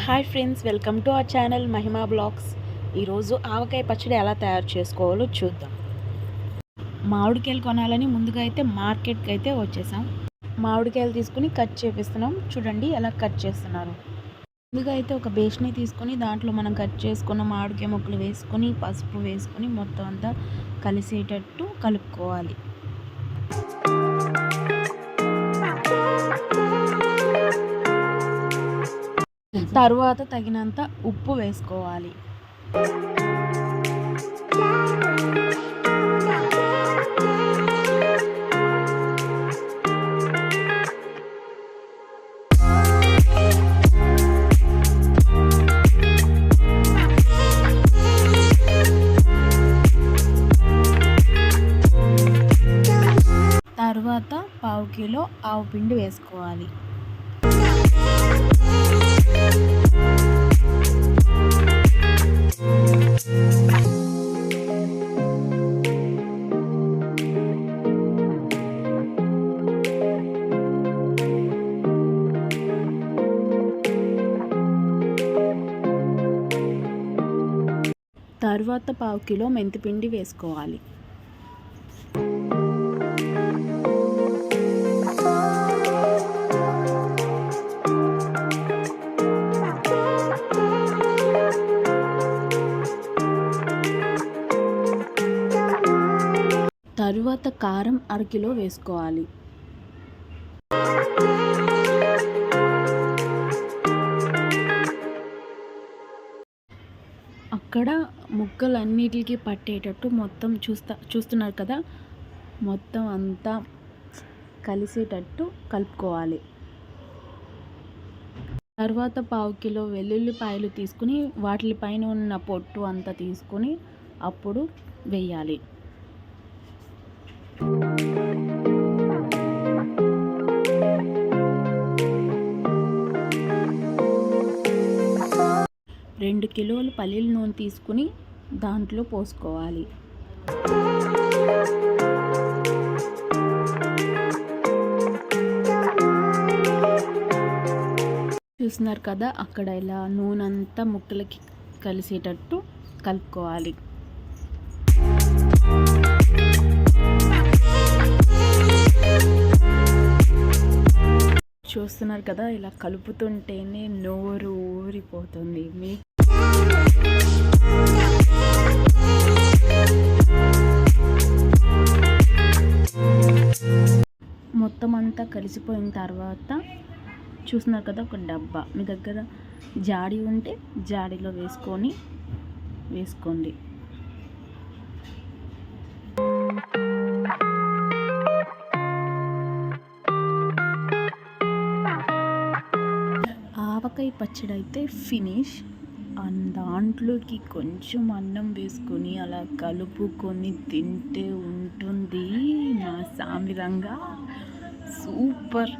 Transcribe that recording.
Hi friends welcome to our channel Mahima blogs ఈరోజు ఆవకాయ పచ్చడి ఎలా తయారు చేసుకోవాలో చూద్దాం. మామిడికాయలు కొనాలని ముందుగా అయితే మార్కెట్కి అయితే వచ్చేసాం. మామిడికాయలు తీసుకుని కట్ చేపిస్తున్నాం. చూడండి ఎలా కట్ చేస్తున్నారు. ముందుగా అయితే ఒక బేస్ని తీసుకొని దాంట్లో మనం కట్ చేసుకున్న మామిడికాయ ముక్కలు వేసుకొని పసుపు వేసుకొని మొత్తం అంతా కలిసేటట్టు కలుపుకోవాలి. తరువాత తగినంత ఉప్పు వేసుకోవాలి. తర్వాత పావు కిలో ఆవు పిండి వేసుకోవాలి. తర్వాత పావు కిలో మెంతిపిండి వేసుకోవాలి. తరువాత కారం అరకిలో వేసుకోవాలి. అక్కడ ముక్కలన్నిటికీ పట్టేటట్టు మొత్తం చూస్తా చూస్తున్నారు కదా? మొత్తం అంతా కలిసేటట్టు కలుపుకోవాలి. తర్వాత పావు కిలో వెల్లుల్లిపాయలు తీసుకుని వాటిపైన ఉన్న పొట్టు అంతా తీసుకొని అప్పుడు వేయాలి. రెండు కిలోలు పల్లీల నూనె తీసుకుని దాంట్లో పోసుకోవాలి. చూస్తున్నారు కదా అక్కడ ఇలా నూనె అంతా ముక్కలకి కలిసేటట్టు కలుపుకోవాలి. చూస్తున్నారు కదా ఇలా కలుపుతుంటేనే నోరు ఊరిపోతుంది. మీ మొత్తం అంతా కలిసిపోయిన తర్వాత చూస్తున్నారు కదా ఒక డబ్బా. మీ దగ్గర జాడి ఉంటే జాడీలో వేసుకొని వేసుకోండి. ఆవకాయ పచ్చడి అయితే ఫినిష్. అండ్ దాంట్లోకి కొంచెం అన్నం వేసుకొని అలా కలుపుకొని తింటే ఉంటుంది నా సామిరంగా. సూపర్.